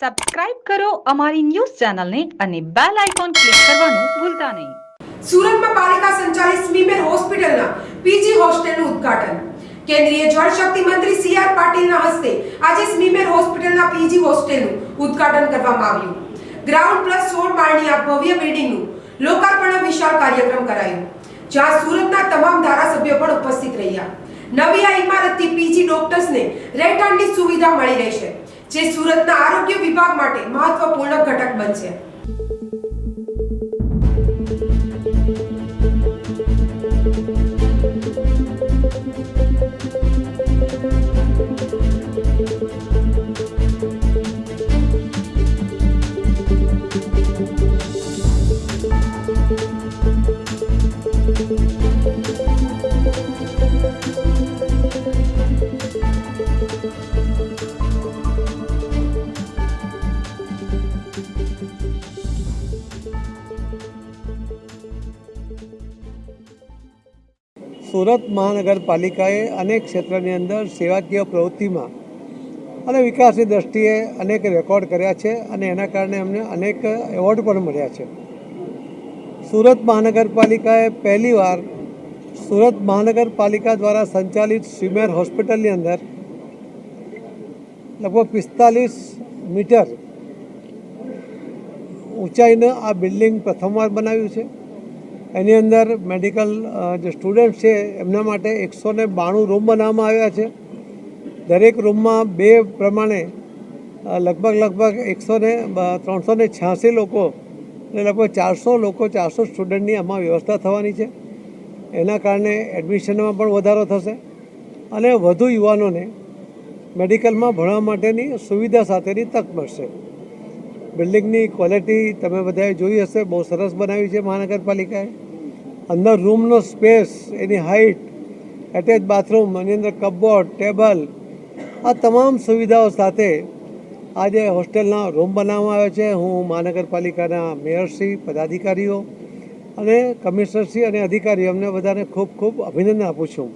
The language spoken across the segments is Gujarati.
સબસ્ક્રાઇબ કરો અમારી ન્યૂઝ ચેનલને અને બેલ આઇકોન ક્લિક કરવાનું ભૂલતા નહીં. સુરતમાં પાલિકા સંચાલિત સ્મીમેર હોસ્પિટલના પીજી હોસ્ટેલનું ઉદ્ઘાટન. કેન્દ્રીય જળ શક્તિ મંત્રી સી આર પાટીલના હસ્તે આજે સ્મીમેર હોસ્પિટલના પીજી હોસ્ટેલનું ઉદ્ઘાટન કરવામાં આવ્યું. ગ્રાઉન્ડ પ્લસ સોળ માળની આ ભવ્ય બિલ્ડિંગનું લોકાર્પણ વિશાળ કાર્યક્રમ કરાયો. જ્યાં સુરતના તમામ ધારાસભ્યો પણ ઉપસ્થિત રહ્યા. નવી આ ઇમારતથી પીજી ડોક્ટર્સને રહેઠાણની સુવિધા મળી રહેશે. જે સુરતના આરોગ્ય વિભાગ માટે મહત્વપૂર્ણ ઘટક બનશે. સુરત મહાનગરપાલિકાએ અનેક ક્ષેત્રની અંદર સેવાકીય પ્રવૃત્તિમાં અને વિકાસની દ્રષ્ટિએ અનેક રેકોર્ડ કર્યા છે અને એના કારણે અમને અનેક એવોર્ડ પણ મળ્યા છે. સુરત મહાનગરપાલિકાએ પહેલીવાર સુરત મહાનગરપાલિકા દ્વારા સંચાલિત સ્વીમેર હોસ્પિટલની અંદર લગભગ પિસ્તાલીસ મીટર ઊંચાઈનું આ બિલ્ડિંગ પ્રથમવાર બનાવ્યું છે. એની અંદર મેડિકલ જે સ્ટુડન્ટ છે, એમના માટે એકસો ને બાણું રૂમ બનાવવામાં આવ્યા છે. દરેક રૂમમાં બે પ્રમાણે લગભગ લગભગ એકસો ને ત્રણસો ને છ્યાસી લોકો અને લગભગ ચારસો લોકો, ચારસો સ્ટુડન્ટની આમાં વ્યવસ્થા થવાની છે. એના કારણે એડમિશનમાં પણ વધારો થશે અને વધુ યુવાનોને મેડિકલમાં ભણવા માટેની સુવિધા સાથેની તક મળશે. બિલ્ડિંગની ક્વોલિટી તમે બધાએ જોઈ હશે, બહુ સરસ બનાવી છે મહાનગરપાલિકાએ. અંદર રૂમનો સ્પેસ એની હાઇટ એટેચ બાથરૂમ એની અંદર કપબોર્ડ ટેબલ આ તમામ સુવિધાઓ સાથે આજે હોસ્ટેલના રૂમ બનાવવામાં આવ્યા છે. હું મહાનગરપાલિકાના મેયરશ્રી પદાધિકારીઓ અને કમિશનરશ્રી અને અધિકારીઓ અમને બધાને ખૂબ ખૂબ અભિનંદન આપું છું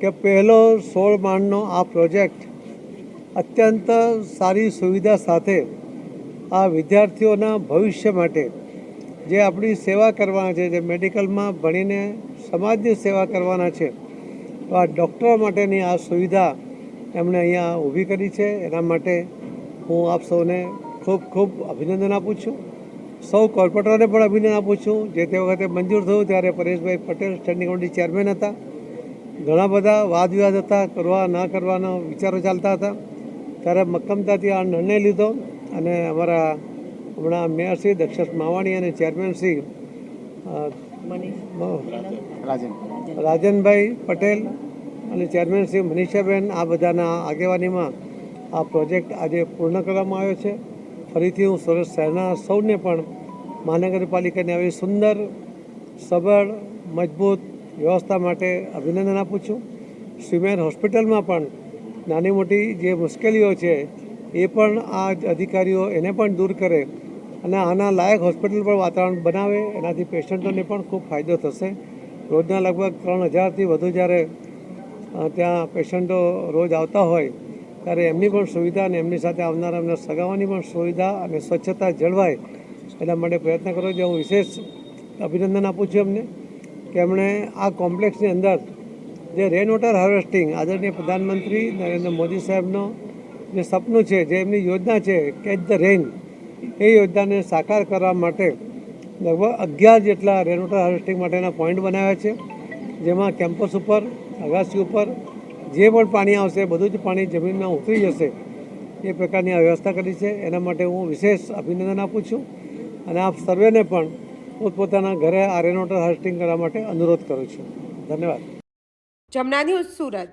કે પહેલો સોળ માળનો આ પ્રોજેક્ટ અત્યંત સારી સુવિધા સાથે આ વિદ્યાર્થીઓના ભવિષ્ય માટે જે આપણી સેવા કરવાના છે, જે મેડિકલમાં ભણીને સમાજની સેવા કરવાના છે, તો આ ડૉક્ટરો માટેની આ સુવિધા એમણે અહીંયા ઊભી કરી છે. એના માટે હું આપ સૌને ખૂબ ખૂબ અભિનંદન આપું છું. સૌ કોર્પોરેટરોને પણ અભિનંદન આપું છું. જે તે વખતે મંજૂર થયું ત્યારે Pareshbhai Patel standing committee chairman હતા. ઘણા બધા વાદ વિવાદ હતા, કરવા, ના કરવાના વિચારો ચાલતા હતા. ત્યારે મક્કમતાથી આ નિર્ણય લીધો. અને અમારા હમણાં મેયર શ્રી દક્ષસ માવાણી અને ચેરમેન શ્રી રાજનભાઈ પટેલ અને ચેરમેન શ્રી મનીષાબેન આ બધાના આગેવાનીમાં આ પ્રોજેક્ટ આજે પૂર્ણ કરવામાં આવ્યો છે. ફરીથી હું સુરત શહેરના સૌને પણ મહાનગરપાલિકાની આવી સુંદર સબળ મજબૂત વ્યવસ્થા માટે અભિનંદન આપું છું. સ્વીમેર હોસ્પિટલમાં પણ નાની મોટી જે મુશ્કેલીઓ છે એ પણ આ અધિકારીઓ એને પણ દૂર કરે અને આના લાયક હોસ્પિટલ પણ વાતાવરણ બનાવે, એનાથી પેશન્ટોને પણ ખૂબ ફાયદો થશે. રોજના લગભગ ત્રણ હજારથી વધુ જ્યારે ત્યાં પેશન્ટો રોજ આવતા હોય, ત્યારે એમની પણ સુવિધા અને એમની સાથે આવનારા એમના સગાવાની પણ સુવિધા અને સ્વચ્છતા જળવાય એના માટે પ્રયત્ન કરો જે હું વિશેષ અભિનંદન આપું છું એમને કે એમણે આ કોમ્પ્લેક્સની અંદર જે રેન વોટર હાર્વેસ્ટિંગ આદરણીય પ્રધાનમંત્રી નરેન્દ્ર મોદી સાહેબનો જે સપનું છે, જે એમની યોજના છે કેચ ધ રેન એ યોજનાને સાકાર કરવા માટે લગભગ અગિયાર જેટલા રેન વોટર હાર્વેસ્ટિંગ માટેના પોઈન્ટ બનાવ્યા છે. જેમાં કેમ્પસ ઉપર અગાસી ઉપર જે પણ પાણી આવશે, બધું જ પાણી જમીનમાં ઉતરી જશે, એ પ્રકારની આ વ્યવસ્થા કરી છે. એના માટે હું વિશેષ અભિનંદન આપું છું અને આપ સર્વેને પણ પોતપોતાના ઘરે આ રેન વોટર હાર્વેસ્ટિંગ કરવા માટે અનુરોધ કરું છું. ધન્યવાદ. જમના ન્યૂઝ સુરત.